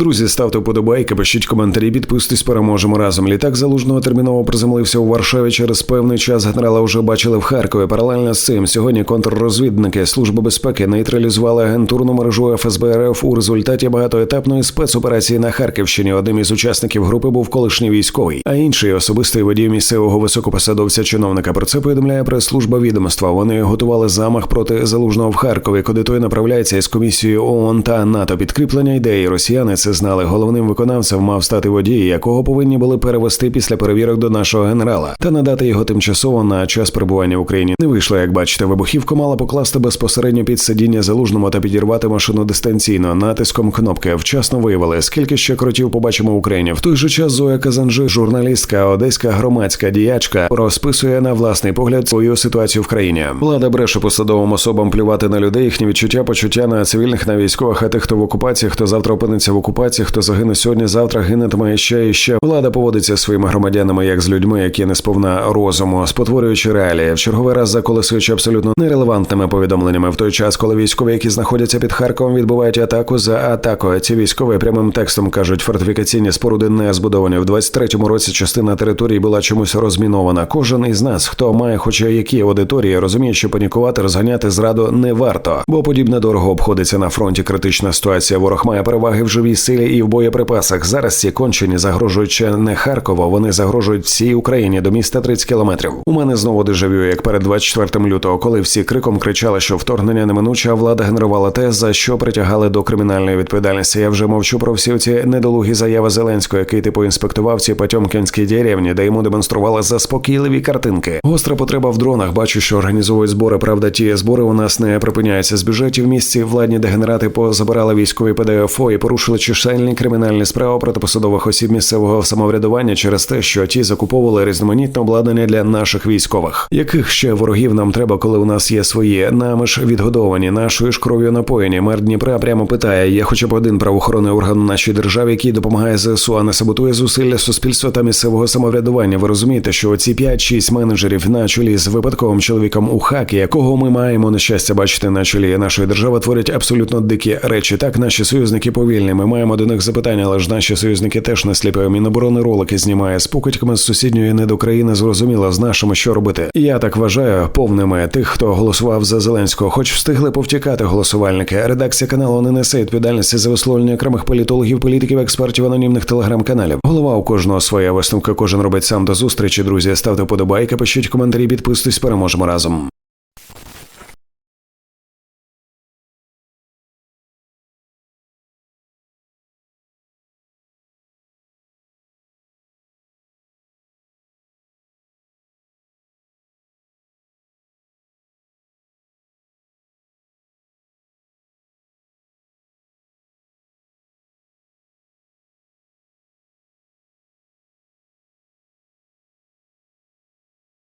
Друзі, ставте вподобайки, пишіть коментарі, підписуйтесь, переможемо разом. Літак залужного терміново приземлився у Варшаві через певний час. Генерала вже бачили в Харкові. Паралельно з цим сьогодні контррозвідники Служби безпеки нейтралізували агентурну мережу ФСБ РФ у результаті багатоетапної спецоперації на Харківщині. Одним із учасників групи був колишній військовий, а інший особистий водій місцевого високопосадовця чиновника. Про це повідомляє прес-служба відомства. Вони готували замах проти залужного в Харкові, куди той направляється із комісією ООН та НАТО. Підкріплення ідеї росіяни це знали. Головним виконавцем мав стати водій, якого повинні були перевести після перевірок до нашого генерала та надати його тимчасово на час перебування в Україні. Не вийшло, як бачите, вибухівку мала покласти безпосередньо під сидіння залужному та підірвати машину дистанційно натиском кнопки. Вчасно виявили, скільки ще кротів побачимо в Україні. В той же час Зоя Казанжи, журналістка, одеська громадська діячка, розписує на власний погляд свою ситуацію в країні. Влада бреше посадовим особам плювати на людей, їхні відчуття, почуття на цивільних, на військових, а тих, хто в окупації, хто завтра опиниться в окупації, хто загине сьогодні, завтра гинетиме ще і ще. Влада поводиться своїми громадянами як з людьми, які не сповна розуму, спотворюючи реалії, в черговий раз заколесуючи абсолютно нерелевантними повідомленнями в той час, коли військові, які знаходяться під Харковом, відбувають атаку за атакою. Ці військові прямим текстом кажуть, фортифікаційні споруди не збудовані. В 23-му році частина території була чомусь розмінована. Кожен із нас, хто має хоча які аудиторії, розуміє, що панікувати, розганяти зраду не варто, бо подібне дорого обходиться на фронті. Критична ситуація. Ворог має переваги в живій і в боєприпасах. Зараз ці кончені загрожують ще не Харково. Вони загрожують всій Україні до міста 30 кілометрів. У мене знову дежавю, як перед 24 лютого, коли всі криком кричали, що вторгнення неминуче, а влада генерувала те, за що притягали до кримінальної відповідальності. Я вже мовчу про всі ці недолугі заяви Зеленського, який типу інспектував ці потьомкінські деревні, де йому демонстрували заспокійливі картинки. Гостра потреба в дронах. Бачу, що організовують збори. Правда, ті збори у нас не припиняються. З бюджетів в місті владні дегенерати позабирали військові ПДФО і порушили чисельні кримінальні справи проти посадових осіб місцевого самоврядування через те, що ті закуповували різноманітне обладнання для наших військових. Яких ще ворогів нам треба, коли у нас є свої? Нами ж відгодовані, нашою ж кров'ю напоєні. Мер Дніпра прямо питає: є хоча б один правоохоронний орган у нашій державі, який допомагає ЗСУ, а не саботує зусилля суспільства та місцевого самоврядування. Ви розумієте, що оці 5-6 менеджерів на чолі з випадковим чоловіком у хакі, якого ми маємо нещастя бачити на чолі нашої держави, творять абсолютно дикі речі. Так, наші союзники повільні. Ми маємо до них запитання, але ж наші союзники теж не сліпі. Міноборони ролики знімає з покидьками з сусідньої недокраїни. Зрозуміло, з нашими що робити. Я так вважаю, повними тих, хто голосував за Зеленського, хоч встигли повтікати голосувальники. Редакція каналу не несе відповідальності за висловлення окремих політологів, політиків, експертів анонімних телеграм-каналів. Голова у кожного своя висновка. Кожен робить сам до зустрічі. Друзі, ставте вподобайки, пишіть коментарі, підписуйтесь, переможемо разом.